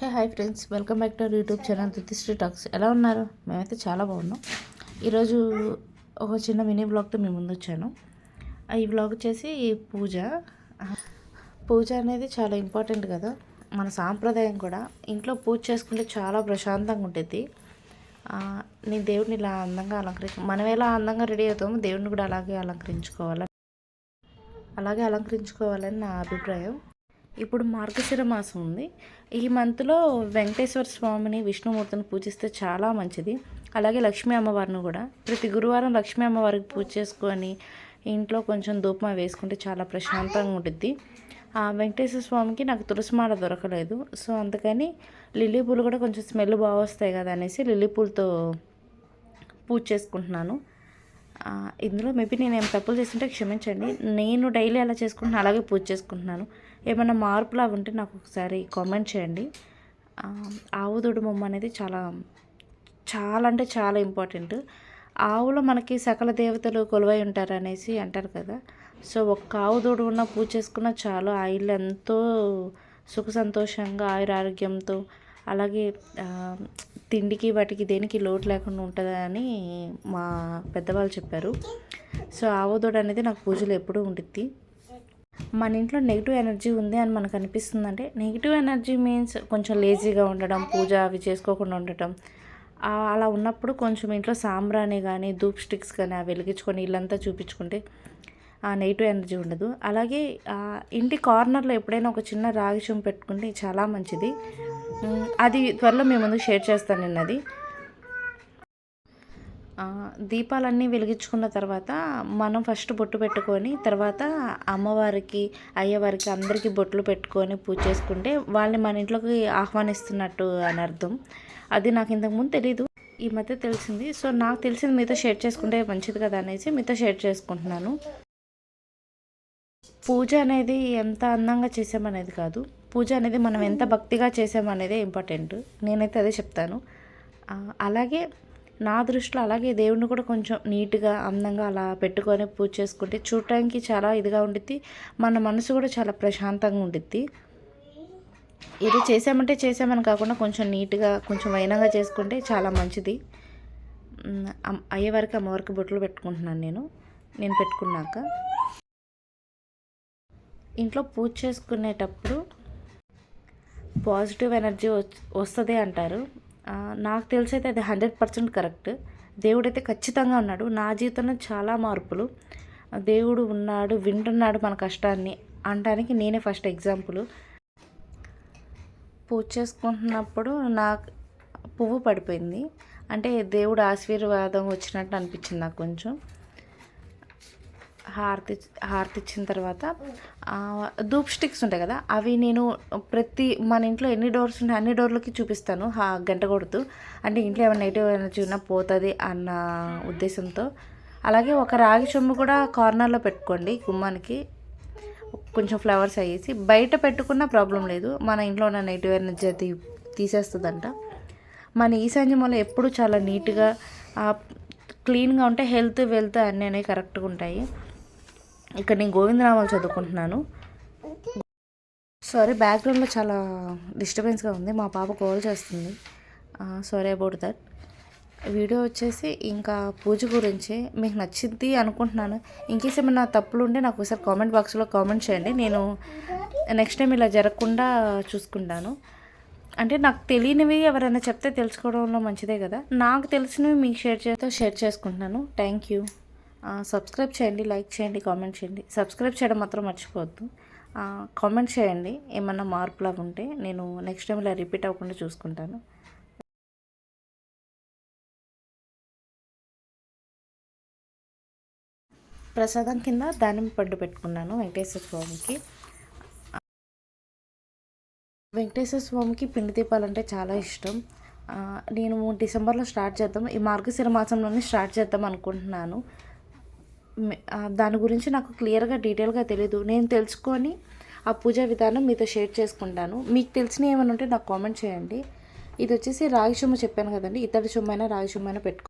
Hey hi friends. Welcome back to our YouTube channel Dittisri talks. ఎలా ఉన్నారు? మేమైతే చాలా బాగున్నాం. ఈరోజు ఒక చిన్న మినీ బ్లాగ్తో మేము ముందు వచ్చాను. ఆ ఈ బ్లాగ్ వచ్చేసి పూజ. పూజ అనేది చాలా ఇంపార్టెంట్ కదా. మన సాంప్రదాయం కూడా. ఇంట్లో పూజ చేసుకుంటే చాలా ప్రశాంతంగా ఉంటుంది. నేను దేవుడిని ఇలా అందంగా అలంకరించు మనం ఎలా అందంగా రెడీ అవుతామో దేవుడిని కూడా అలాగే అలంకరించుకోవాలి అలాగే అలంకరించుకోవాలని నా అభిప్రాయం. ఇప్పుడు మార్గశిర మాసం ఉంది. ఈ మంత్లో వెంకటేశ్వర స్వామిని విష్ణుమూర్తిని పూజిస్తే చాలా మంచిది. అలాగే లక్ష్మీ అమ్మవారిని కూడా. ప్రతి గురువారం లక్ష్మీ అమ్మవారికి పూజ చేసుకొని ఇంట్లో కొంచెం ధూపం వేసుకుంటే చాలా ప్రశాంతంగా ఉంటుంది ఆ వెంకటేశ్వర స్వామికి నాకు తులసిమాల దొరకలేదు. సో అందుకని లిల్లీ పూలు కూడా కొంచెం స్మెల్ బాగా వస్తాయి కదా అనేసి లిల్లీ పూలతో పూజ చేసుకుంటున్నాను. ఇందులో మేబీ నేను ఏం తప్పులు చేస్తుంటే క్షమించండి. నేను డైలీ అలా చేసుకుంటున్నాను అలాగే పూజ చేసుకుంటున్నాను. ఏమైనా మార్పులు అవి ఉంటే నాకు ఒకసారి కామెంట్ చేయండి. ఆవు దూడ బొమ్మ అనేది చాలా చాలా అంటే చాలా ఇంపార్టెంట్. ఆవులో మనకి సకల దేవతలు కొలువై ఉంటారు అనేసి అంటారు కదా. సో ఒక్క ఆవు దూడు ఉన్న పూజ చేసుకున్న చాలు. ఆ ఇల్లు ఎంతో సుఖ సంతోషంగా ఆయుర ఆరోగ్యంతో అలాగే తిండికి వాటికి దేనికి లోటు లేకుండా ఉంటుందని మా పెద్దవాళ్ళు చెప్పారు. సో ఆవు అనేది నాకు పూజలు ఎప్పుడూ ఉంటుంది మన ఇంట్లో నెగిటివ్ ఎనర్జీ ఉంది అని మనకు అనిపిస్తుందంటే నెగిటివ్ ఎనర్జీ మీన్స్ కొంచెం లేజీగా ఉండడం పూజ అవి చేసుకోకుండా ఉండటం. అలా ఉన్నప్పుడు కొంచెం ఇంట్లో సాంబ్రాణి కానీ ధూప్ స్టిక్స్ కానీ అవి వెలిగించుకొని ఇల్లంతా చూపించుకుంటే నెగిటివ్ ఎనర్జీ ఉండదు. అలాగే ఇంటి కార్నర్లో ఎప్పుడైనా ఒక చిన్న రాగి చెంబు పెట్టుకుంటే చాలా మంచిది. అది త్వరలో మేము ముందు షేర్ చేస్తాను నేను అది దీపాలన్నీ వెలిగించుకున్న తర్వాత మనం ఫస్ట్ బొట్టు పెట్టుకొని తర్వాత అమ్మవారికి అయ్యవారికి అందరికీ బొట్లు పెట్టుకొని పూజ చేసుకుంటే వాళ్ళని మన ఇంట్లోకి ఆహ్వానిస్తున్నట్టు అని అర్థం. అది నాకు ఇంతకుముందు తెలీదు. ఈ మధ్య తెలిసింది. సో నాకు తెలిసింది మీతో షేర్ చేసుకుంటే మంచిది కదా అనేసి మీతో షేర్ చేసుకుంటున్నాను. పూజ అనేది ఎంత అందంగా చేసామనేది కాదు. పూజ అనేది మనం ఎంత భక్తిగా చేసామనేదే ఇంపార్టెంట్. నేనైతే అదే చెప్తాను. అలాగే నా దృష్టిలో అలాగే దేవుడిని కూడా కొంచెం నీట్గా అందంగా అలా పెట్టుకొని పూజ చేసుకుంటే చూడటానికి చాలా ఇదిగా ఉండిద్ది. మన మనసు కూడా చాలా ప్రశాంతంగా ఉండిద్ది. ఏదో చేసామంటే చేసామని కాకుండా కొంచెం నీట్గా కొంచెం వైనంగా చేసుకుంటే చాలా మంచిది. ఉమ్, అమ్- అయ్యేవారికి అమ్మవారికి బొట్లు పెట్టుకుంటున్నాను నేను. నేను పెట్టుకున్నాక. ఇంట్లో పూజ చేసుకునేటప్పుడు పాజిటివ్ ఎనర్జీ వస్తుంది అంటారు. నాకు తెలిసి అయితే అది హండ్రెడ్ పర్సెంట్ కరెక్ట్. దేవుడైతే ఖచ్చితంగా ఉన్నాడు. నా జీవితంలో చాలా మార్పులు. దేవుడు ఉన్నాడు వింటున్నాడు మన కష్టాన్ని అనడానికి నేనే ఫస్ట్ ఎగ్జాంపుల్. పూజ చేసుకుంటున్నప్పుడు నాకు పువ్వు పడిపోయింది. అంటే దేవుడు ఆశీర్వాదం వచ్చినట్టు అనిపించింది నాకు కొంచెం. హారతి హారతి ఇచ్చిన తర్వాత ధూప్ స్టిక్స్ ఉంటాయి కదా అవి నేను ప్రతి మన ఇంట్లో ఎన్ని డోర్స్ ఉన్నాయి అన్ని డోర్లకి చూపిస్తాను హా గంట కొడుతూ. అంటే ఇంట్లో ఏమైనా నెగిటివ్ ఎనర్జీ ఉన్నా పోతుంది అన్న ఉద్దేశంతో. అలాగే ఒక రాగి చెంబు కూడా కార్నర్లో పెట్టుకోండి గుమ్మానికి. కొంచెం ఫ్లవర్స్ అయ్యేసి. బయట పెట్టుకున్న ప్రాబ్లం లేదు. మన ఇంట్లో ఉన్న నెగిటివ్ ఎనర్జీ అది తీసేస్తుందంట. మన ఈశాన్యంలో ఎప్పుడు చాలా నీట్గా క్లీన్గా ఉంటే హెల్త్ వెల్త్ అన్నీ అనేవి కరెక్ట్గా ఉంటాయి. ఇక్కడ నేను గోవిందరామాలు చదువుకుంటున్నాను. సారీ బ్యాక్గ్రౌండ్లో చాలా డిస్టర్బెన్స్గా ఉంది. మా పాప కాల్ చేస్తుంది. సారీ అబౌట్ దట్ వీడియో వచ్చేసి ఇంకా పూజ గురించి మీకు నచ్చింది అనుకుంటున్నాను. ఇంకేస్ ఏమైనా తప్పులు ఉంటే నాకు ఒకసారి కామెంట్ బాక్స్లో కామెంట్ చేయండి. నేను నెక్స్ట్ టైం ఇలా జరగకుండా చూసుకుంటాను. అంటే నాకు తెలియనివి ఎవరైనా చెప్తే తెలుసుకోవడంలో మంచిదే కదా. నాకు తెలిసినవి మీకు షేర్ చేస్తే షేర్ చేసుకుంటున్నాను. థ్యాంక్ యూ సబ్స్క్రైబ్ చేయండి లైక్ చేయండి కామెంట్ చేయండి. సబ్స్క్రైబ్ చేయడం మాత్రం మర్చిపోవద్దు. కామెంట్ చేయండి ఏమన్నా మార్పులా ఉంటే నేను నెక్స్ట్ టైం ఇలా రిపీట్ అవ్వకుండా చూసుకుంటాను. ప్రసాదం కింద దానిమ్మ పండు పెట్టుకున్నాను వెంకటేశ్వర స్వామికి. వెంకటేశ్వర స్వామికి పిండి దీపాలంటే చాలా ఇష్టం. నేను డిసెంబర్లో స్టార్ట్ చేద్దాం ఈ మార్గశిర మాసంలోనే స్టార్ట్ చేద్దాం అనుకుంటున్నాను. దాని గురించి నాకు క్లియర్గా డీటెయిల్గా తెలియదు నేను తెలుసుకొని ఆ పూజా విధానం మీతో షేర్ చేసుకుంటాను. మీకు తెలిసిన ఏమైనా ఉంటే నాకు కామెంట్ చేయండి. ఇది వచ్చేసి రాగి సొమ్ము చెప్పాను కదండి. ఇతడి సొమ్ము అయినా రాగి సొమ్ము అయినా పెట్టుకో